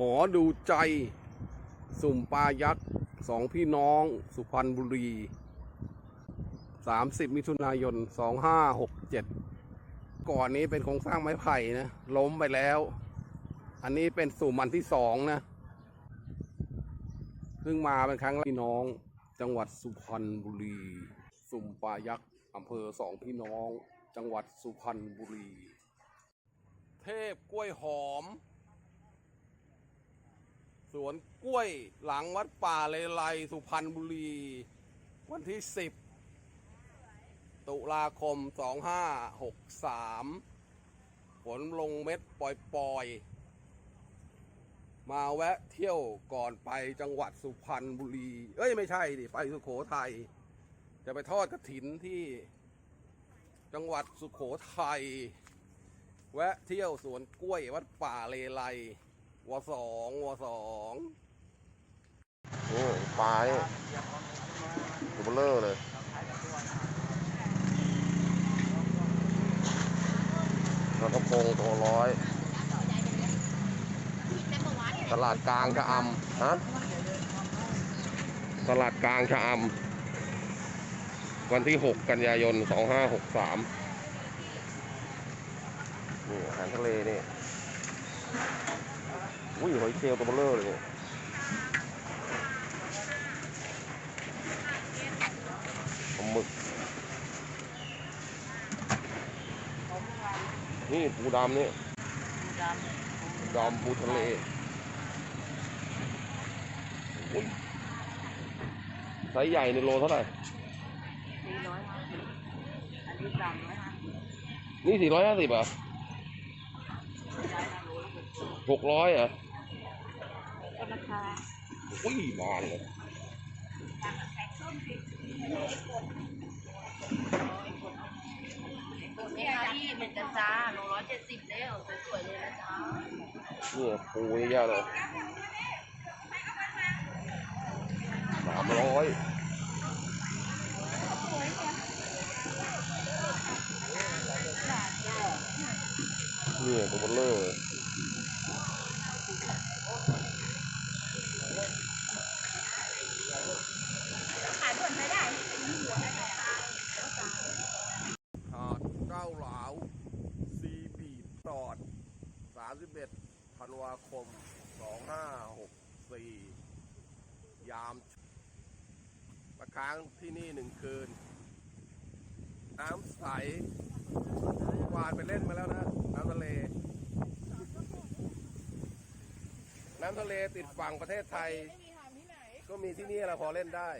หอดูใจ สุ่มปลายักษ์สองพี่น้องสุพรรณบุรี 30 มิถุนายน 2567 ก่อนนี้เป็นโครงสร้างไม้ไผ่นะ ล้มไปแล้ว อันนี้เป็นสุ่มอันที่สองนะเพิ่งมาเป็นครั้งแรกพี่น้อง จังหวัดสุพรรณบุรี สุ่มปลายักษ์อำเภอสองพี่น้อง จังหวัดสุพรรณบุรี เทพกล้วยหอม วนกล้วยหลังวัดป่าเลไลสุพรรณบุรี วันที่ 10 ตุลาคม 2563 ฝนลงเม็ดปล่อยๆ มาแวะเที่ยวก่อนไปจังหวัดสุพรรณบุรี เอ้ยไม่ใช่ดิไปสุโขทัยจะไปทอดกระถินที่จังหวัดสุโขทัยแวะเที่ยวสวนกล้วยวัดป่าเลไล วสองวสองนี่ปลาเนี่ยตัวเบลอเลยกระพงตัวร้อย ตลาดกลางชะอำฮะตลาดกลางชะอำวันที่ 6 กันยายน 2563 นี่อาหารทะเลนี่ อุ้ยหอยเชลล์ตัวเบลอเลยเนี่ยปลาหมึก นี่ปูดำนี่ปูดำปูทะเลอุ้ยไซส์ใหญ่ในโลเท่าไหร่สี่ร้อยห้าสิบอันนี้สามร้อยห้าสิบนี่สี่ร้อยห้าสิบอะได้นะโลละหกสิบหกร้อยอะ ก็ราคาอุ้ยบานเลยเนี่ยที่เหมือนกันจ้าโลร้อยเจ็ดสิบแล้วสวยๆเลยนะจ๊ะนี่ปูเยอะๆเลยสามร้อยนี่ตัวเบลเลอร์เลย ขายด่วนไม่ได้ หาดเก้าหลาว ซีบีดตอด 31ธันวาคม 2564 ยามมาค้างที่นี่หนึ่งคืน น้ำใสวานไปเล่นมาแล้วนะ น้ำทะเล น้ำทะเลติดฝั่งประเทศไทย ก็มีที่นี่แหละพอเล่นได้